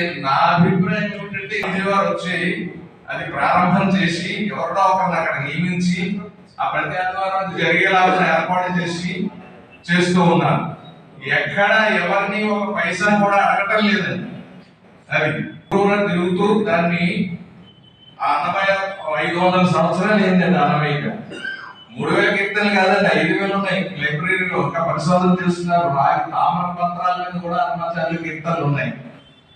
నా అభిప్రాయం ఏమిటంటే విజయవాడ వచ్చి అది ప్రారంభం చేసి ఎవరినో ఒకరిని అక్కడ నియమించి ఆ ప్రతి ఆదివారం జరిగేలాగా ఏర్పాటు చేసి చేస్తూ ఉన్నారు ఎక్కడ ఎవరిని ఒక పైసా కూడా అడగటం లేదండి. అది తిరుగుతూ దాన్ని ఆ అన్నమయ్య ఐదు వందల సంవత్సరాలు ఏంటండి అన్నమయ్య మూడు వేల కీర్తనలు కాదండి ఐదు వేలు ఉన్నాయి. లైబ్రరీలో ఒక పరిశోధన చేస్తున్నారు. రాగి తామర పత్రాల మీద కూడా అన్నమాచార్య కీర్తనలు ఉన్నాయి.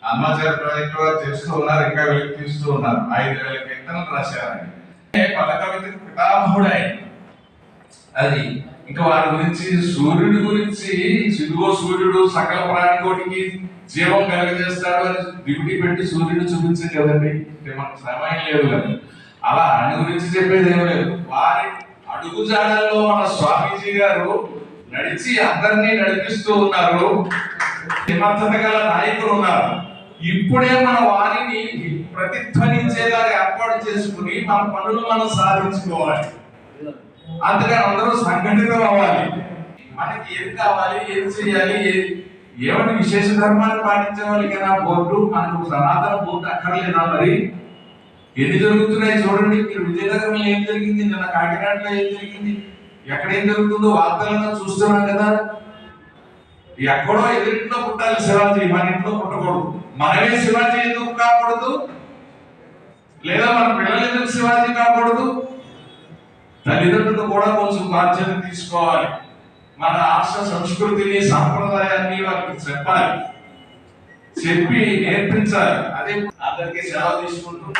అన్నమాచార్య ప్రాజెక్ట్ వారు చేస్తూ ఉన్నారు ఇంకా వెలికి తీస్తూ ఉన్నారు. ఐదు వేల కీర్తనలు రాశారండి. ఆయన. పితామహుడు? ఆయన అది ఇంకా వారి గురించి సూర్యుడి గురించి సిద్ధుగో సూర్యుడు సకల ప్రాణికోటికి జీవం కలగజేస్తాడు అని డ్యూటీ పెట్టి సూర్యుడు చూపించే కదండి. మనకు సమయం లేదు కదా. అలా ఆయన గురించి చెప్పేది ఏం లేదు. వారి అడుగు జాడల్లో మన స్వామీజీ గారు నడిచి అందరినీ నడిపిస్తూ ఉన్నారు. నిబద్ధత గల నాయకులు ఉన్నారు. ఇప్పుడే మన వారిని ప్రతిధ్వనించేలాగా ఏర్పాటు చేసుకుని మన పనులు మనం సాధించుకోవాలి. అందుకని అందరూ సంఘటితం అవ్వాలి. మనకి ఏది కావాలి ఏది చేయాలి ఏమని విశేష ధర్మాన్ని పాటించే వాళ్ళకైనా బోర్డు మనకు సనాతన బోర్డు అక్కర్లేదా మరి? ఎన్ని జరుగుతున్నాయి చూడండి. మీరు విజయనగరంలో ఏం జరిగింది? నిన్న కాకినాడలో ఏం జరిగింది? ఎక్కడ ఏం జరుగుతుందో వార్తలను చూస్తున్నాం కదా. ఎక్కడో ఎదురింట్లో పుట్టాలి శివాజీ మన ఇంట్లో పుట్టకూడదు. మనమే శివాజీ ఎందుకు కాకూడదు? లేదా మన పిల్లలు ఎందుకు శివాజీ కాకూడదు? తల్లిదండ్రులు కూడా కొంచెం బాధ్యత తీసుకోవాలి. మన రాష్ట్ర సంస్కృతిని సాంప్రదాయాన్ని వాళ్ళకి చెప్పాలి. చెప్పి నేర్పించాలి. అదే అందరికీ సెలవు తీసుకుంటూ